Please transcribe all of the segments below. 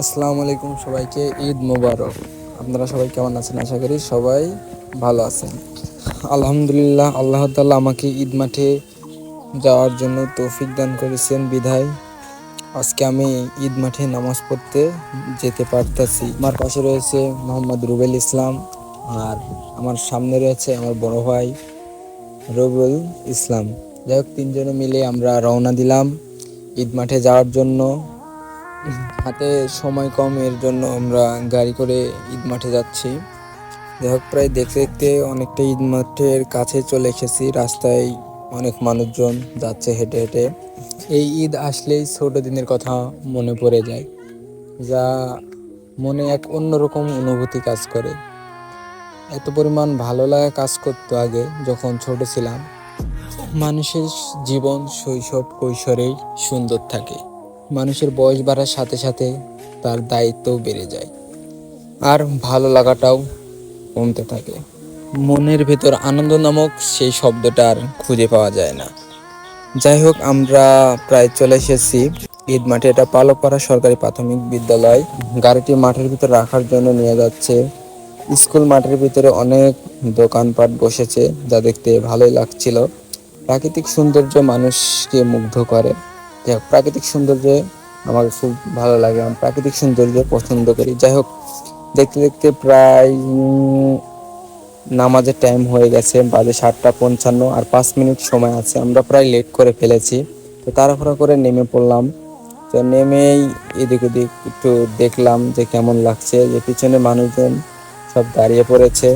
আসসালামু আলাইকুম সবাইকে, ঈদ মোবারক। আপনারা সবাই কেমন আছেন? আশা করি সবাই ভালো আছেন। আলহামদুলিল্লাহ, আল্লাহ তাআলা আমাকে ঈদ মাঠে যাওয়ার জন্য তৌফিক দান করেছেন, বিধায়। আজকে আমি ঈদ মাঠে নামাজ পড়তে যেতে পারতাছি। আমার পাশে রয়েছে মোহাম্মদ রুবেল ইসলাম আর আমার সামনে রয়েছে আমার বড় ভাই রবিউল ইসলাম। যাই হোক, তিনজনে মিলে আমরা রওনা দিলাম ঈদ মাঠে যাওয়ার জন্য। হাতে সময় কম, এর জন্য আমরা গাড়ি করে ঈদ মাঠে যাচ্ছি। যাই হোক, প্রায় দেখতে দেখতে অনেকটা ঈদ মাঠের কাছে চলে এসেছি। রাস্তায় অনেক মানুষজন যাচ্ছে হেঁটে হেঁটে। এই ঈদ আসলেই ছোট দিনের কথা মনে পড়ে যায়, যা মনে এক অন্যরকম অনুভূতি কাজ করে। এত পরিমাণ ভালো লাগা কাজ করতো আগে, যখন ছোট ছিলাম। মানুষের জীবন শৈশব, কৈশোরেই সুন্দর থাকে। মানুষের বয়স বাড়ার সাথে সাথে তার দায়িত্বও বেড়ে যায়। আর ভালো লাগাটাও কমতে থাকে। মনের ভেতর আনন্দ নামক সেই শব্দটা আর খুঁজে পাওয়া যায় না। যাই হোক, আমরা প্রায় চলে এসেছি। ঈদ মাঠে এটা পালকপাড়া সরকারি প্রাথমিক বিদ্যালয়। গাড়িটি মাঠের ভিতর রাখার জন্য নিয়ে যাচ্ছে। স্কুল মাঠের ভিতরে অনেক দোকানপাট বসেছে, যা দেখতে ভালোই লাগছিল। প্রাকৃতিক সৌন্দর্য মানুষকে মুগ্ধ করে। যাই হোক, প্রাকৃতিক সৌন্দর্য আমার খুব ভালো লাগে, আমি প্রাকৃতিক সৌন্দর্য পছন্দ করি। যাই হোক, দেখতে দেখতে প্রায় নামাজের টাইম হয়ে গেছে, বাজে সাতটা পঞ্চান্ন আর পাঁচ মিনিট সময় আছে। আমরা প্রায় লেট করে ফেলেছি। তো তাড়াহুড়া করে নেমে পড়লাম। তো নেমেই এদিক ওদিক একটু দেখলাম যে কেমন লাগছে, যে পিছনে মানুষজন সব দাঁড়িয়ে পড়েছে।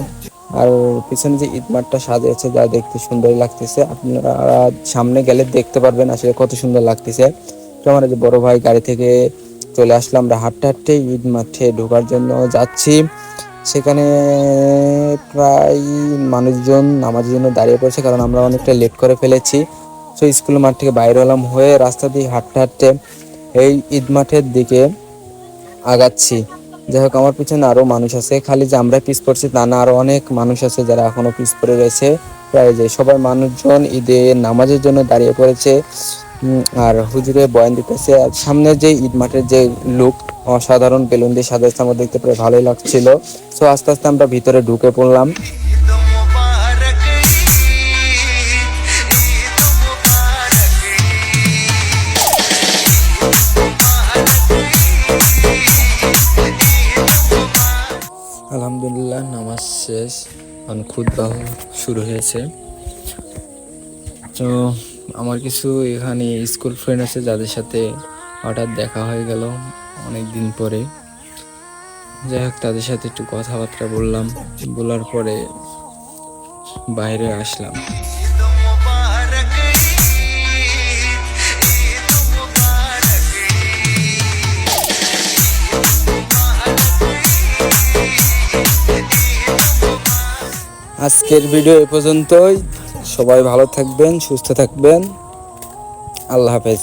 আর পিছনে যে ঈদ মাঠটা সাজিয়েছে, যা দেখতে সুন্দর লাগতেছে। আপনারা সামনে গেলে দেখতে পারবেন আসলে কত সুন্দর লাগতেছে। তো আমার যে বড় ভাই গাড়ি থেকে চলে আসলাম, আমরা হাঁটতে হাঁটতে ঈদ মাঠে ঢোকার জন্য যাচ্ছি। সেখানে প্রায় মানুষজন নামাজের জন্য দাঁড়িয়ে পড়েছে, কারণ আমরা অনেকটা লেট করে ফেলেছি। তো স্কুল মাঠ থেকে বাইরে হলাম, হয়ে রাস্তা দিয়ে হাঁটতে হাঁটতে এই ঈদ মাঠের দিকে আগাচ্ছি। যাই হোক, আমার পিছনে আরও মানুষ আছে। খালি যে আমরা পিস পড়ছি তা না, আরও অনেক মানুষ আছে যারা এখনও পিস পড়ে রয়েছে। প্রায় যে সবাই মানুষজন ঈদে নামাজের জন্য দাঁড়িয়ে পড়েছে। আর হুজুরে বয়ান দিতেছে। আর সামনে যে ঈদ মাঠের যে লুক, অসাধারণ বেলুন দিয়ে সাজাচ্ছে আমার দেখতে প্রায় ভালোই লাগছিল। তো আস্তে আস্তে আমরা ভিতরে ঢুকে পড়লাম। আলহামদুলিল্লাহ, নামাজ শেষ। এখন খুদবাহ শুরু হয়েছে। তো আমার কিছু এখানে স্কুল ফ্রেন্ড আছে, যাদের সাথে হঠাৎ দেখা হয়ে গেল অনেক দিন পরে। যাই হোক, তাদের সাথে একটু কথাবার্তা বললাম। বলার পরে বাইরে আসলাম। আজকের ভিডিও এ পর্যন্তই। সবাই ভালো থাকবেন সুস্থ থাকবেন। আল্লাহ হাফেজ।